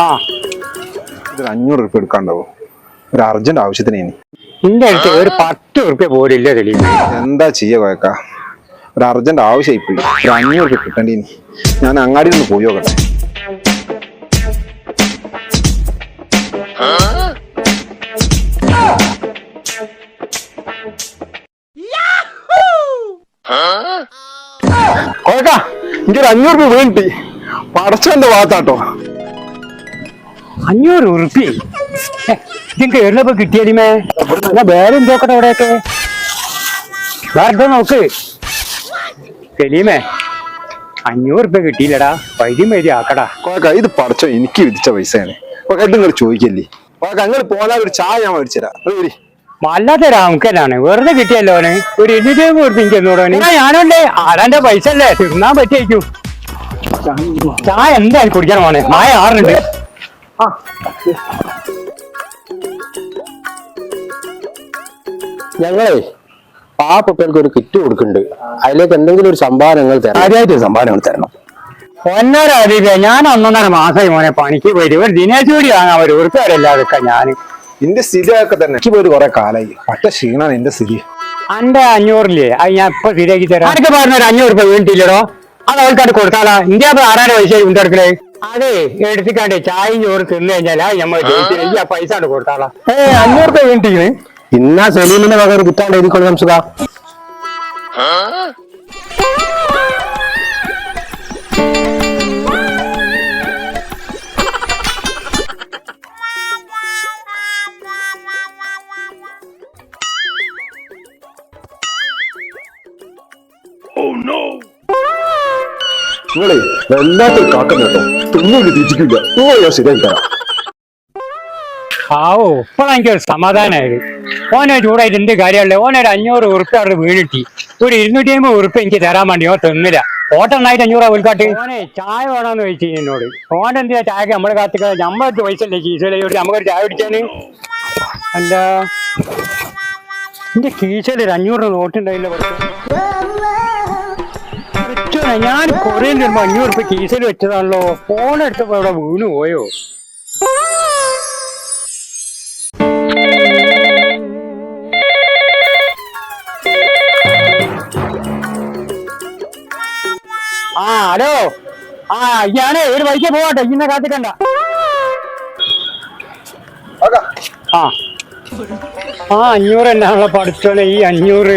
ആ. ഇതൊരു അഞ്ഞൂറ് റുപ്യ എടുക്കാണ്ടാവോ? ഒരു അർജന്റ് ആവശ്യത്തിന് ഇനി. നിന്റെ അടുത്ത് ഒരു പത്ത് ഉറുപ്പ്യ പോലില്ല തെളിവ് എന്താ ചെയ്യ കോയക്ക? ഒരു അർജന്റ് ആവശ്യം പോയി ഒരു അഞ്ഞൂറ് റുപ്യ കിട്ടണ്ടി ഇനി? ഞാൻ അങ്ങാടിയിൽ നിന്ന് പോയി നോക്കട്ടെ. കോയക്ക എനിക്കൊരു അഞ്ഞൂറ് രൂപ വീണിട്ടി പടച്ചന്റെ ഭാഗത്താട്ടോ. അഞ്ഞൂറ് ഉറുപ്പി. എഴുന്നപ്പോ കിട്ടിയടിമേ? എന്നാ വേറെ എന്തോക്കട്ടെ അവിടെയൊക്കെ? വേറെ നോക്ക്. തെളിയുമേ അഞ്ഞൂറ് ഉറുപ്പ്യ കിട്ടിയില്ലടാ. വൈദ്യം വൈദ്യ ആക്കടാ. ഇത് പടച്ചോ എനിക്ക് വിധിച്ച പൈസയാണ്. കോയക്ക നിങ്ങൾ ചോദിക്കല്ലേ? അങ്ങനെ പോലാ ഒരു ചായ ഞാൻ വരി. വല്ലാത്ത രാമക്കനാണ് വെറുതെ കിട്ടിയല്ലോ അവന് ഒരു ഇരുന്നൂറ്റി അമ്പത് ഉറുപ്പ്യ എനിക്ക് എന്നോട് ഞാനുണ്ടേ. ആരാന്റെ പൈസ അല്ലേ? തിന്നാൻ പറ്റിയേക്കും. ചായ എന്തായാലും കുടിക്കാൻ മോനെ. മായ ആറുണ്ട് ഞങ്ങളെ പാവപ്പെട്ടവർക്ക് ഒരു കിറ്റ് കൊടുക്കുന്നുണ്ട്. അതിലേക്ക് എന്തെങ്കിലും ഒരു സംഭാവന നിങ്ങൾ തരാം കാര്യമായിട്ട് സംഭാവന തരണം. ഒന്നര ഞാൻ ഒന്നൊന്നര മാസമായി മോനെ പണിക്ക് പോയിട്ട്. ഒരു ദിനേശ് കൂടി വാങ്ങാൻ ഒരു ഉറുപ്പരല്ലാതെ ഞാൻ. എന്റെ സ്ഥിതിയൊക്കെ തന്നെ. എനിക്ക് പോയി കുറെ കാലായി. പറ്റ ക്ഷീണാണ് എന്റെ സ്ഥിതി. അന്റെ അഞ്ഞൂറില്ലേ? അത് ഞാൻ ഇപ്പൊ ശരിയാക്കി തരാം. ആർക്ക് പറഞ്ഞ ഒരു അഞ്ഞൂറ് രൂപ വീണിട്ടില്ലടോ? അത് അവൾക്കാട് കൊടുക്കാതാ ഇന്ത്യ ആറായിരം പൈസ ഉണ്ടെടുക്കലേ അതെ എടുത്തിക്കാണ്ട് ചായയും ചോറ് തിന്നു കഴിഞ്ഞാൽ നമ്മൾ ജയിച്ചില്ലെങ്കിൽ ആ പൈസ കൊണ്ട് കൊടുത്താളാ ഏ അഞ്ഞൂറ് രൂപ വീണിട്ടീന് ഇന്നാ സലീമിന്റെ വക ഒരു കുറ്റാണ്ട് എഴുതിക്കൊള്ളു സംസുഖ നിങ്ങളെ വല്ലാത്തൊരു കാക്കം കേട്ടോ. തിന്നൂൽ തിരിച്ചിട്ടില്ല. നിങ്ങളെ ഞാൻ ശരിയാക്കി തരാം. ആവോ ഒരു സമാധാനമായത് ഓനെ ചൂടായിട്ട് എന്ത് കാര്യമല്ലേ ഓനൊരു അഞ്ഞൂറ് ഉറുപ്പ്യ അവിടെ വീണിട്ടി. ഒരു ഇരുന്നൂറ്റി അമ്പത് ഉറുപ്പ്യ എനിക്ക് തരാൻ വേണ്ടി ഓ തിന്നില്ല. ഓട്ടണ്ണായിട്ട് അഞ്ഞൂറാ ഉൾക്കാട്ട്. ഓനെ ചായ വേണമെന്ന് ചോദിച്ചു എന്നോട്. ഓൻ എന്തിനാ ചായക്ക് നമ്മളെ കാത്തിക്കാൻ നമ്മളെ പൈസ അല്ലേ കീശയിലെ? നമുക്കൊരു ചായ കുടിച്ചാന് അല്ല. എന്റെ കീശയിൽ ഒരു അഞ്ഞൂറ് നോട്ടുണ്ടായില്ല ഞാൻ കൊറിയൻ വരുമ്പോ അഞ്ഞൂറ് ഉറുപ്പ്യ കീസിൽ വെച്ചതാണല്ലോ. ഫോൺ എടുത്തപ്പോ ഇവിടെ വീണു പോയോ? ആ ഹലോ. ആ ഞാനേ ഒരു വഴിക്ക് പോവാട്ടെ. ഇന്നെ കാത്തിക്കണ്ട. ആ. ആ അഞ്ഞൂറ് എന്നാണല്ലോ പഠിച്ചോനെ ഈ അഞ്ഞൂറ്.